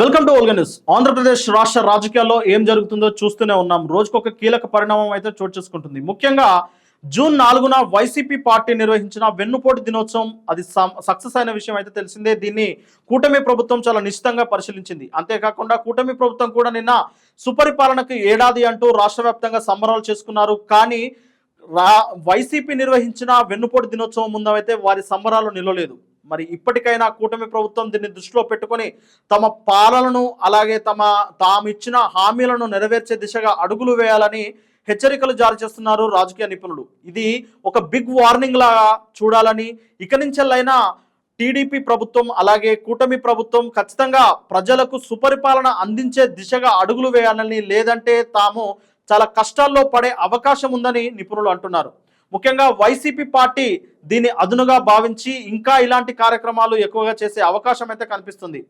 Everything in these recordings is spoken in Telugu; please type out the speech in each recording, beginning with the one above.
Welcome to Olga news. Andhra Pradesh రాష్ట్ర రాజకీయాల్లో ఏం జరుగుతుందో చూస్తూనే ఉన్నాం. రోజుకొక కీలక పరిణామం అయితే చోటు చేసుకుంటుంది. ముఖ్యంగా జూన్ నాలుగున వైసీపీ పార్టీ నిర్వహించిన వెన్నుపోటు దినోత్సవం అది సక్సెస్ అయిన విషయం అయితే తెలిసిందే. దీన్ని కూటమి ప్రభుత్వం చాలా నిశ్చితంగా పరిశీలించింది. అంతేకాకుండా కూటమి ప్రభుత్వం కూడా నిన్న సుపరిపాలనకు ఏడాది అంటూ రాష్ట్ర వ్యాప్తంగా సంబరాలు చేసుకున్నారు. కానీ రా వైసీపీ నిర్వహించిన వెన్నుపోటు దినోత్సవం ముందైతే వారి సంబరాలు నిలవలేదు. మరి ఇప్పటికైనా కూటమి ప్రభుత్వం దీన్ని దృష్టిలో పెట్టుకొని తమ పాలనను అలాగే తమ తాము ఇచ్చిన హామీలను నెరవేర్చే దిశగా అడుగులు వేయాలని హెచ్చరికలు జారీ చేస్తున్నారు రాజకీయ నిపుణులు. ఇది ఒక బిగ్ వార్నింగ్ లాగా చూడాలని ఇక నుంచెల్లైనా టీడీపీ ప్రభుత్వం అలాగే కూటమి ప్రభుత్వం ఖచ్చితంగా ప్రజలకు సుపరిపాలన అందించే దిశగా అడుగులు వేయాలని లేదంటే తాము చాలా కష్టాల్లో పడే అవకాశం ఉందని నిపుణులు అంటున్నారు. ముఖ్యంగా వైసీపీ పార్టీ దీన్ని అదునుగా భావించి ఇంకా ఇలాంటి కార్యక్రమాలు ఎక్కువగా చేసే అవకాశం అయితే కనిపిస్తుంది.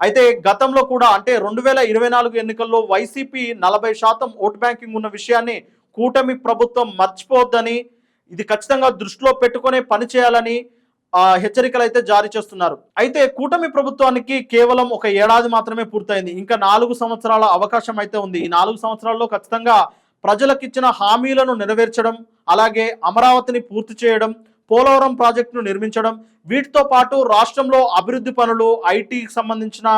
అయితే గతంలో కూడా అంటే రెండు వేల ఇరవై నాలుగు ఎన్నికల్లో వైసీపీ నలభై శాతం ఓట్ బ్యాంకింగ్ ఉన్న విషయాన్ని కూటమి ప్రభుత్వం మర్చిపోవద్దని ఇది ఖచ్చితంగా దృష్టిలో పెట్టుకునే పనిచేయాలని హెచ్చరికలు అయితే జారీ చేస్తున్నారు. అయితే కూటమి ప్రభుత్వానికి కేవలం ఒక ఏడాది మాత్రమే పూర్తయింది. ఇంకా నాలుగు సంవత్సరాల అవకాశం అయితే ఉంది. ఈ నాలుగు సంవత్సరాల్లో ఖచ్చితంగా ప్రజలకు ఇచ్చిన హామీలను నెరవేర్చడం అలాగే అమరావతిని పూర్తి చేయడం పోలవరం ప్రాజెక్టును నిర్మించడం వీటితో పాటు రాష్ట్రంలో అభివృద్ధి పనులు ఐటీకి సంబంధించిన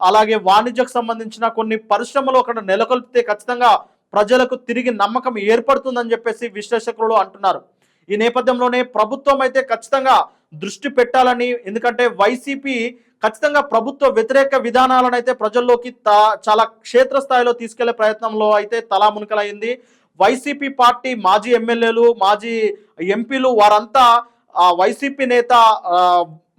అలాగే వాణిజ్యకు సంబంధించిన కొన్ని పరిశ్రమలు అక్కడ నెలకొల్పితే ఖచ్చితంగా ప్రజలకు తిరిగి నమ్మకం ఏర్పడుతుందని చెప్పేసి విశ్లేషకులు అంటున్నారు. ఈ నేపథ్యంలోనే ప్రభుత్వం అయితే ఖచ్చితంగా దృష్టి పెట్టాలని ఎందుకంటే వైసీపీ ఖచ్చితంగా ప్రభుత్వ వ్యతిరేక విధానాలను అయితే ప్రజల్లోకి చాలా క్షేత్రస్థాయిలో తీసుకెళ్ళే ప్రయత్నంలో అయితే తలా మునకలైంది. వైసీపీ పార్టీ మాజీ ఎమ్మెల్యేలు మాజీ ఎంపీలు వారంతా వైసీపీ నేత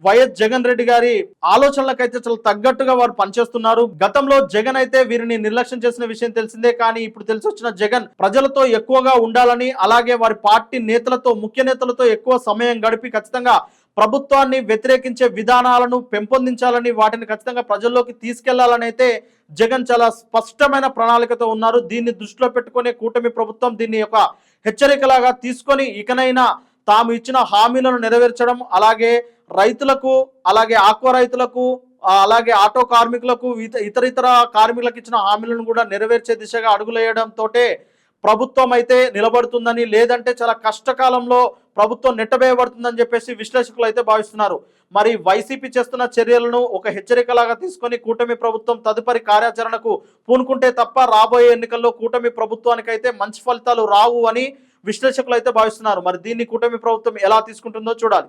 వైఎస్ జగన్ రెడ్డి గారి ఆలోచనలకైతే చాలా తగ్గట్టుగా వారు పనిచేస్తున్నారు. గతంలో జగన్ అయితే వీరిని నిర్లక్ష్యం చేసిన విషయం తెలిసిందే కానీ ఇప్పుడు తెలిసి వచ్చిన జగన్ ప్రజలతో ఎక్కువగా ఉండాలని అలాగే వారి పార్టీ నేతలతో ముఖ్య నేతలతో ఎక్కువ సమయం గడిపి ఖచ్చితంగా ప్రభుత్వాన్ని వ్యతిరేకించే విధానాలను పెంపొందించాలని వాటిని ఖచ్చితంగా ప్రజల్లోకి తీసుకెళ్ళాలని అయితే జగన్ చాలా స్పష్టమైన ప్రణాళికతో ఉన్నారు. దీన్ని దృష్టిలో పెట్టుకునే కూటమి ప్రభుత్వం దీన్ని ఒక హెచ్చరికలాగా తీసుకొని ఇకనైనా తాము ఇచ్చిన హామీలను నెరవేర్చడం అలాగే రైతులకు అలాగే ఆక్వా రైతులకు అలాగే ఆటో కార్మికులకు ఇతర ఇతర కార్మికులకు ఇచ్చిన హామీలను కూడా నెరవేర్చే దిశగా అడుగులేయడంతో ప్రభుత్వం అయితే నిలబడుతుందని లేదంటే చాలా కష్టకాలంలో ప్రభుత్వం నెట్టబేయబడుతుందని చెప్పేసి విశ్లేషకులు అయితే భావిస్తున్నారు. మరి వైసీపీ చేస్తున్న చర్యలను ఒక హెచ్చరికలాగా తీసుకొని కూటమి ప్రభుత్వం తదుపరి కార్యాచరణకు పూనుకుంటే తప్ప రాబోయే ఎన్నికల్లో కూటమి ప్రభుత్వానికైతే మంచి ఫలితాలు రావు అని విశ్లేషకులు అయితే భావిస్తున్నారు. మరి దీన్ని కూటమి ప్రభుత్వం ఎలా తీసుకుంటుందో చూడాలి.